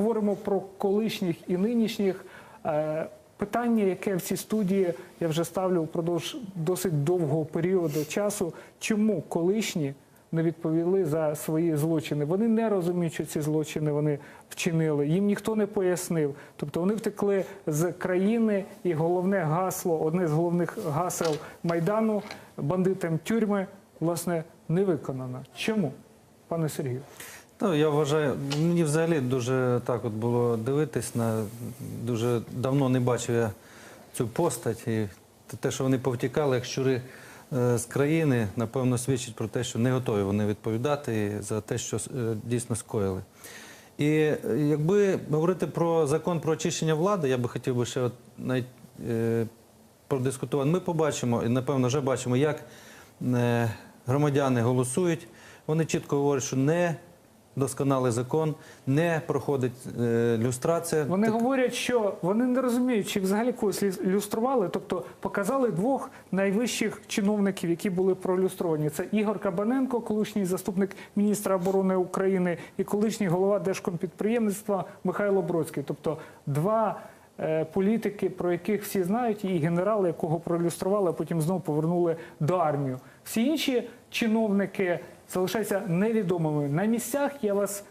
Говоримо про колишніх і нинішніх. Е, Питання, яке в цій студії я вже ставлю впродовж досить довгого періоду часу, чому колишні не відповіли за свої злочини? Вони не розуміють, що ці злочини вони вчинили. Їм ніхто не пояснив. Тобто вони втекли з країни, і головне гасло, одне з головних гасел майдану бандитам тюрми, власне, не виконано. Чому, пане Сергію? Ну, я вважаю, мені взагалі дуже так от було дивитись на дуже давно не бачив я цю постать. І те, що вони повтікали, як щури е, з країни, напевно, свідчить про те, що не готові вони відповідати за те, що е, дійсно скоїли. І е, якби говорити про закон про очищення влади, я би хотів би ще продискутувати. Ми побачимо, і напевно вже бачимо, як громадяни голосують. Вони чітко говорять, що не досконалий закон, не проходить е, люстрація. Вони говорять, що вони не розуміють, чи взагалі когось лю- люстрували, тобто показали двох найвищих чиновників, які були пролюстровані. Це Ігор Кабаненко, колишній заступник міністра оборони України, і колишній голова Держкомпідприємництва Михайло Бродський. Тобто два е, політики, про яких всі знають, і генерал, якого пролюстрували, а потім знову повернули до армію. Всі інші чиновники залишаються невідомими. На місцях я вас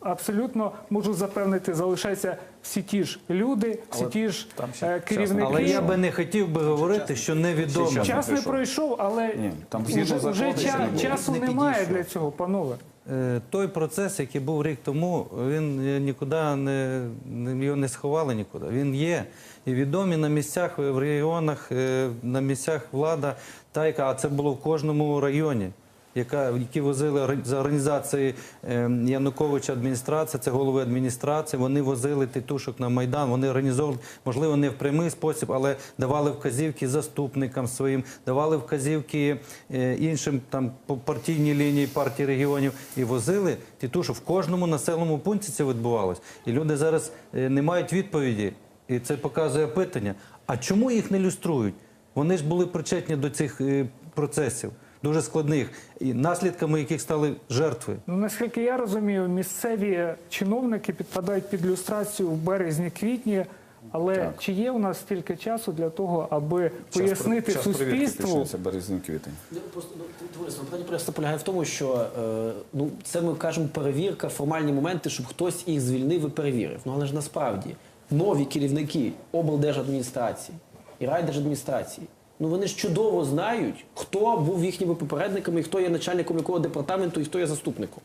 абсолютно можу запевнити, залишаються всі ті ж люди, всі Але ті ж там ще е, керівники. Але я би не хотів би говорити, що невідомо. Час Час не пройшов. пройшов, але Ні, там вже, згідно вже закону це не часу не немає підійшов. для цього, панове. Е, Той процес, який був рік тому, він е, нікуди не, не- його не сховали нікуди. Він є. І відомі на місцях, в регіонах, е, на місцях влада, та яка, а це було в кожному районі. Яка, які возили за організації е, Януковича адміністрація, це голови адміністрації, вони возили титушок на Майдан, вони організовували, можливо, не в прямий спосіб, але давали вказівки заступникам своїм, давали вказівки е, іншим там по партійній лінії партії регіонів і возили тітушок. В кожному населеному пункті це відбувалось. І люди зараз е, не мають відповіді. І це показує питання. А чому їх не люструють? Вони ж були причетні до цих е, процесів, дуже складних, і наслідками яких стали жертви. Ну, наскільки я розумію, місцеві чиновники підпадають під люстрацію в березні-квітні. Але чи є у нас стільки часу для того, аби пояснити час суспільству? березень-квітень. Ну, Просто ну, товариство, питання просто полягає в тому, що е, ну це ми кажемо перевірка, формальні моменти, щоб хтось їх звільнив і перевірив. Ну але ж насправді нові керівники облдержадміністрації і райдержадміністрації. Ну вони ж чудово знають, хто був їхніми попередниками, і хто є начальником якого департаменту і хто є заступником.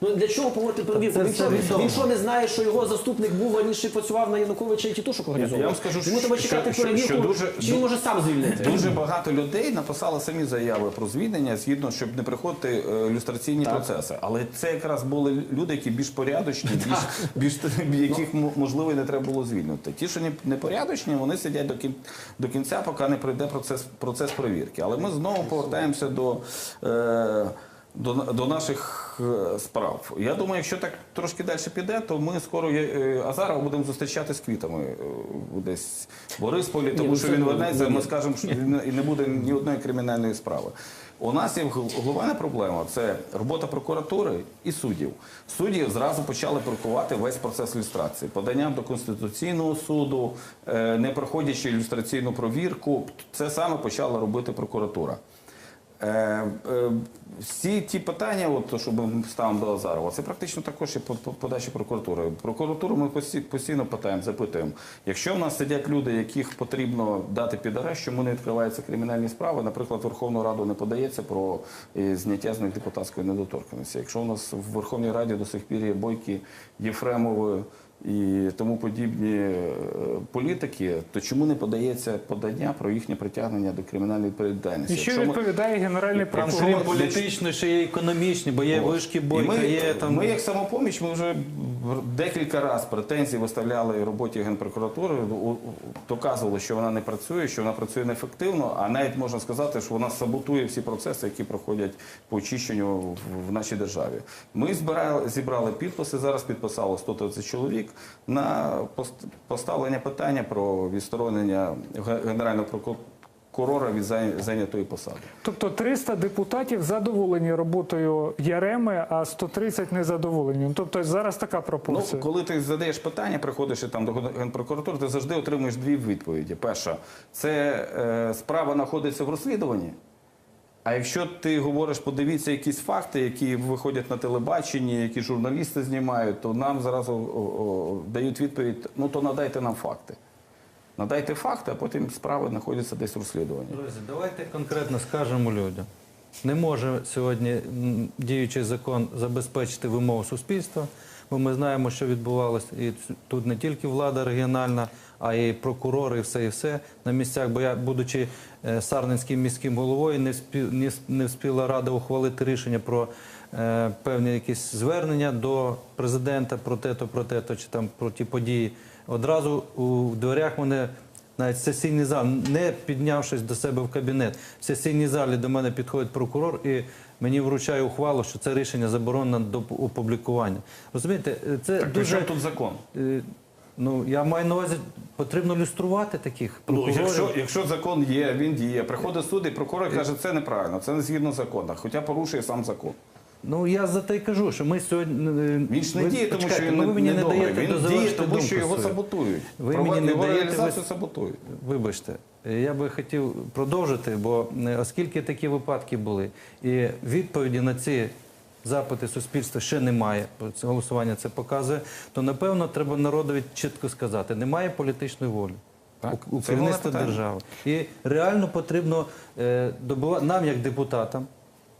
Ну для чого проводити перевірку? Він він що не знає, що його заступник був раніше працював на Януковича і Тітушок організовував? Я вам скажу, Йому треба що- чекати що- перевірку, що дуже- чи він може сам звільнити? Дуже багато людей написали самі заяви про звільнення, згідно, щоб не приходити е, люстраційні процеси. Але це якраз були люди, які більш порядочні, більш, більш яких м- можливо і не треба було звільнити. Ті, що не- непорядочні, вони сидять до кінця, поки не пройде процес процес перевірки. Але ми знову повертаємося до. Е, до, до наших е, справ. Я думаю, якщо так трошки далі піде, то ми скоро е, Азарова будемо зустрічати з квітами е, десь в Борисполі, тому ну що він вернеться, ми скажемо, що він- і не буде ні одної кримінальної справи. У нас є головна проблема це робота прокуратури і суддів. Судді зразу почали прокувати весь процес люстрації, поданням до Конституційного суду, е, не проходячи ілюстраційну провірку. Це саме почала робити прокуратура. Е, е, всі ті питання, от, що ми ставимо до Азарова, це практично також і по- по- подачі прокуратури. Прокуратуру ми постійно питаємо, запитуємо. Якщо в нас сидять люди, яких потрібно дати під арешт, чому не відкриваються кримінальні справи, наприклад, Верховну Раду не подається про е, зняття з них депутатської недоторканності. Якщо у нас в Верховній Раді до сих пір є бойки Єфремови і тому подібні е, політики, то чому не подається подання про їхнє притягнення до кримінальної відповідальності? І що Якщо ми- відповідає генеральний прокурор? крім політичної, ще є економічні, бо є От. вишки бойка, ми, є там. ми, як самопоміч, ми вже декілька разів претензії виставляли роботі Генпрокуратури, доказували, що вона не працює, що вона працює неефективно, а навіть можна сказати, що вона саботує всі процеси, які проходять по очищенню в, в нашій державі. Ми збирали, зібрали підписи, зараз підписало 130 чоловік на поставлення питання про відсторонення генерального прокурора прокурора від зайнятої посади. Тобто 300 депутатів задоволені роботою Яреми, а 130 незадоволені. Тобто зараз така Ну, коли ти задаєш питання, приходиш і там до генпрокуратури, ти завжди отримуєш дві відповіді. Перша, це е, справа знаходиться в розслідуванні. А якщо ти говориш, подивіться якісь факти, які виходять на телебаченні, які журналісти знімають, то нам зразу дають відповідь: ну то надайте нам факти. Надайте факти, а потім справи знаходяться десь в розслідуванні. Друзі, давайте конкретно скажемо людям. Не може сьогодні діючий закон забезпечити вимогу суспільства, бо ми знаємо, що відбувалося. І тут не тільки влада регіональна, а й прокурори, і все і все на місцях. Бо я, будучи е, сарненським міським головою, не вспів, не, не вспіла рада ухвалити рішення про е, певні якісь звернення до президента про те-то, про те-то, чи там про ті події. Одразу у дверях мене навіть в сесійний зал, не піднявшись до себе в кабінет, в сесійній залі до мене підходить прокурор і мені вручає ухвалу, що це рішення заборонено до опублікування. Розумієте, е, це Так при дуже чому тут закон? Ну я маю на увазі, потрібно люструвати таких Ну, якщо, якщо закон є, він діє. Приходить суд і прокурор каже, це неправильно, це не згідно закону, хоча порушує сам закон. Ну я за те й кажу, що ми сьогодні е, Він ж не ви- діє, тому що він ну, ви мені не не даєте Він діє, тому що його саботують. Ви Права- мені не його даєте реалізацію вис- саботують. Вибачте, е, я би хотів продовжити, бо е, оскільки такі випадки були, і відповіді на ці запити суспільства ще немає, голосування це показує, то напевно треба народові чітко сказати: немає політичної волі. Так, У, у керівництва держави. І реально потрібно е, добува- нам, як депутатам,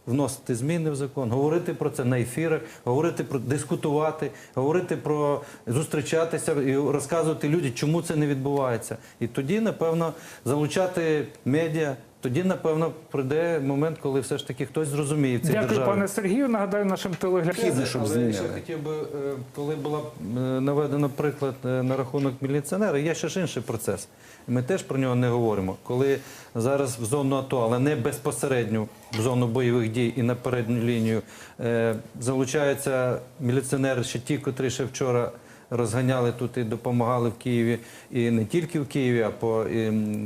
вносити зміни в закон, говорити про це на ефірах, говорити про дискутувати, говорити про зустрічатися і розказувати людям, чому це не відбувається. І тоді, напевно, залучати медіа. Тоді, напевно, прийде момент, коли все ж таки хтось зрозуміє в цій Дякую, державі. пане Сергію. Нагадаю нашим телеглядачам. щоб Але змінили. ще хотів би, е, коли була е, наведено приклад е, на рахунок міліціонера, є ще ж інший процес. Ми теж про нього не говоримо. Коли зараз в зону АТО, але не безпосередньо в зону бойових дій і на передню лінію залучаються міліціонери, ще ті, котрі ще вчора розганяли тут і допомагали в Києві, і не тільки в Києві, а по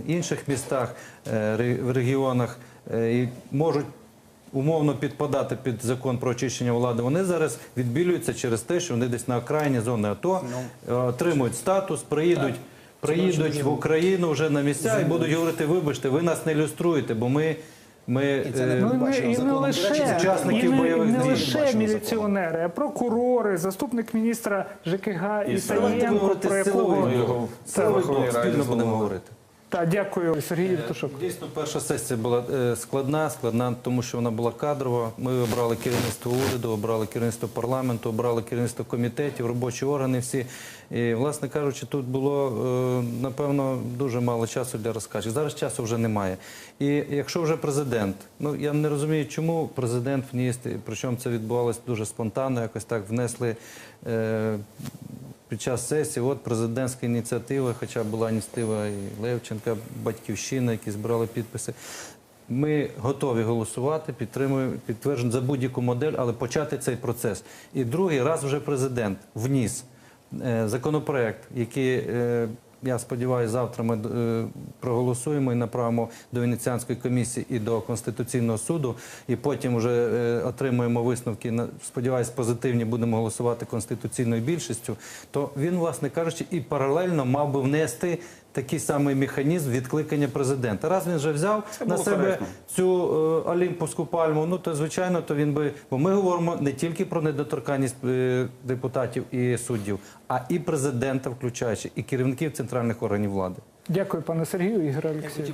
інших містах, е, в регіонах, е, і можуть умовно підпадати під закон про очищення влади, вони зараз відбілюються через те, що вони десь на окраїні зони АТО е, отримують статус, приїдуть. Приїдуть в Україну вже на місця і будуть говорити, вибачте, ви нас не ілюструєте, бо ми, ми це не е, Ну, і не, бачимо і не лише, речі, і учасників не, бойових і не лише міліціонери, а прокурори, заступник міністра ЖКГ І таємно про якого... Це спільно будемо говорити. Так, дякую, Сергій Євтушок. Дійсно, перша сесія була е, складна, складна, тому що вона була кадрова. Ми обрали керівництво уряду, обрали керівництво парламенту, обрали керівництво комітетів, робочі органи всі. І, власне кажучи, тут було е, напевно дуже мало часу для розкачок. Зараз часу вже немає. І якщо вже президент, ну я не розумію, чому президент вніс, причому це відбувалося дуже спонтанно, якось так внесли. Е, під час сесії, от президентська ініціатива, хоча була ініціатива і Левченка, Батьківщина, які збирали підписи. Ми готові голосувати, підтримуємо, підтверджуємо за будь-яку модель, але почати цей процес. І другий раз вже президент вніс е, законопроект, який, е, я сподіваюся, завтра ми е, проголосуємо і направимо до Венеціанської комісії і до Конституційного суду, і потім вже е, отримуємо висновки, сподіваюсь, позитивні, будемо голосувати конституційною більшістю, то він, власне кажучи, і паралельно мав би внести такий самий механізм відкликання президента. Раз він вже взяв Це на себе коректно. цю е, олімпівську пальму, ну то звичайно, то він би, бо ми говоримо не тільки про недоторканність е, депутатів і суддів, а і президента, включаючи, і керівників центральних органів влади. Дякую, пане Сергію, Ігор Олексійович.